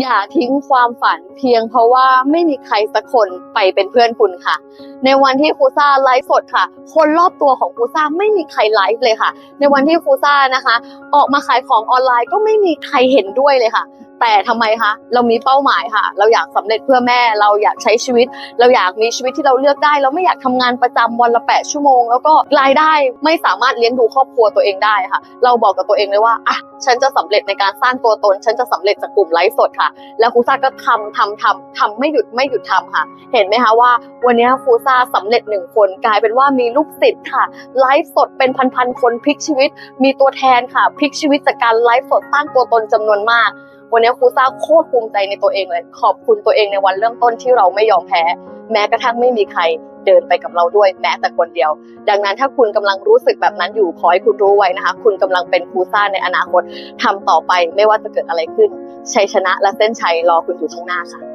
อย่าทิ้งความฝันเพียงเพราะว่าไม่มีใครสักคนไปเป็นเพื่อนคุณค่ะ ในวันที่ครูซ่าไลฟ์สดค่ะ คนรอบตัวของครูซ่าไม่มีใครไลฟ์เลยค่ะ ในวันที่ครูซ่านะคะ ออกมาขายของออนไลน์ก็ไม่มีใครเห็นด้วยเลยค่ะ แต่ทำไมคะเรามีเป้าหมายค่ะ เราอยากสำเร็จเพื่อแม่ เราอยากใช้ชีวิต เราอยากมีชีวิตที่เราเลือกได้ เราไม่อยากทำงานประจำวันละแปดชั่วโมง แล้วก็รายได้ไม่สามารถเลี้ยงดูครอบครัวตัวเองได้ค่ะ เราบอกกับตัวเองเลยว่าอะฉันจะสำเร็จในการสร้างตัวตน ฉันจะสำเร็จจากกลุ่มไลฟ์สดค่ะ แล้วครูซ่าก็ทำทำทำทำไม่หยุดไม่หยุดทำค่ะ เห็นไหมคะว่า วันนี้ครูซ่าสำเร็จหนึ่งคนกลายเป็นว่ามีลูกศิษย์ค่ะไลฟ์สดเป็นพันๆคนพลิกชีวิต มีตัวแทนค่ะพลิกชีวิตจากการไลฟ์สดสร้างตัวตนจำนวนมาก วันนี้ครูซ่าโคตรภูมิใจในตัวเองเลย ขอบคุณตัวเองในวันเริ่มต้นที่เราไม่ยอมแพ้ แม้กระทั่งไม่มีใครเดินไปกับเราด้วยแม้แต่คนเดียว ดังนั้นถ้าคุณกำลังรู้สึกแบบนั้นอยู่ขอให้คุณรู้ไว้นะคะ คุณกำลังเป็นครูซ่าในอนาคตทำต่อไปไม่ว่าจะเกิดอะไรขึ้นชัยชนะและเส้นชัยรอคุณอยู่ข้างหน้าค่ะ